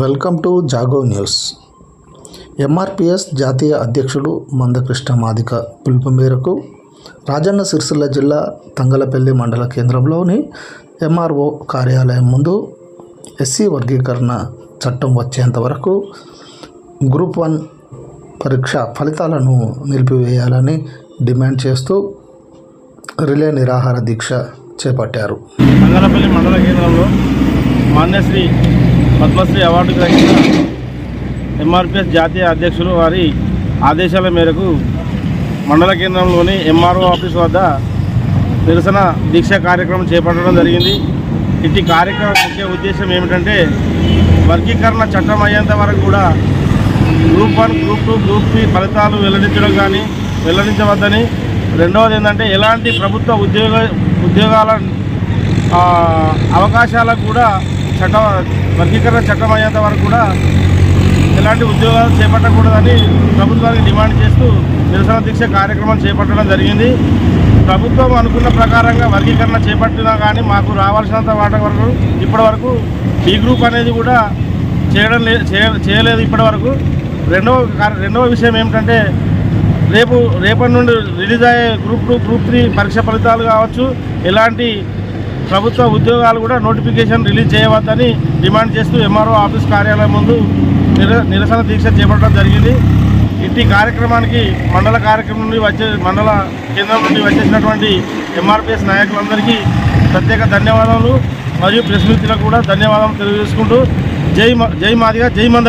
Welcome to Jago news. MRPS జాతీయ అధ్యక్షుడు మందకృష్ణ మాదిక పిలుపు మేరకు రాజన్న సిరిసిల్ల జిల్లా తంగలపల్లి మండల కేంద్రంలోని ఎంఆర్ఓ కార్యాలయం ముందు ఎస్సీ వర్గీకరణ చట్టం వచ్చేంత వరకు గ్రూప్ వన్ పరీక్ష ఫలితాలను నిలిపివేయాలని డిమాండ్ చేస్తూ రిలే నిరాహార దీక్ష చేపట్టారు. మంగళపల్లి మండల కేంద్రంలో మాన్యశ్రీ పద్మశ్రీ అవార్డు గ్రహీత ఎంఆర్పిఎస్ జాతీయ అధ్యక్షులు వారి ఆదేశాల మేరకు మండల కేంద్రంలోని ఎంఆర్ఓ ఆఫీస్ వద్ద నిరసన దీక్ష కార్యక్రమం చేపట్టడం జరిగింది. ఇట్టి కార్యక్రమం ముఖ్య ఉద్దేశం ఏమిటంటే వర్గీకరణ చట్టం అయ్యేంత వరకు కూడా group one group two group three ఫలితాలు వెల్లడించడం కానీ వెల్లడించవద్దని. రెండవది ఏంటంటే ఎలాంటి ప్రభుత్వ ఉద్యోగ ఉద్యోగాల అవకాశాలకు కూడా చట్టం వర్గీకరణ చట్టం అయ్యేంత వరకు కూడా ఎలాంటి ఉద్యోగాలు చేపట్టకూడదని ప్రభుత్వానికి డిమాండ్ చేస్తూ నిరసన దీక్ష కార్యక్రమం చేపట్టడం జరిగింది. ప్రభుత్వం అనుకున్న ప్రకారంగా వర్గీకరణ చేపట్టినా కానీ మాకు రావాల్సినంత వాటి వరకు ఇప్పటి వరకు బి గ్రూప్ అనేది కూడా చేయడం లే చేయ- చేయలేదు ఇప్పటి వరకు. రెండవ రెండవ విషయం ఏమిటంటే రేపు రేపటి నుండి రిలీజ్ అయ్యే గ్రూప్ టూ గ్రూప్ త్రీ పరీక్ష ఫలితాలు కావచ్చు. ఎలాంటి ప్రభుత్వ ఉద్యోగాలు కూడా నోటిఫికేషన్ రిలీజ్ చేయవద్దని డిమాండ్ చేస్తూ ఎంఆర్ఓ ఆఫీస్ కార్యాలయం ముందు నిర నిరసన దీక్ష చేపట్టడం జరిగింది. ఇట్టి కార్యక్రమానికి మండల కార్యక్రమం నుండి వచ్చే మండల కేంద్రం నుండి వచ్చేసినటువంటి ఎంఆర్పిఎస్ నాయకులందరికీ ప్రత్యేక ధన్యవాదాలు మరియు ప్రెస్ మిత్రులకు కూడా ధన్యవాదాలు తెలియజేసుకుంటూ జై మ- జై మాదిగా జై మంద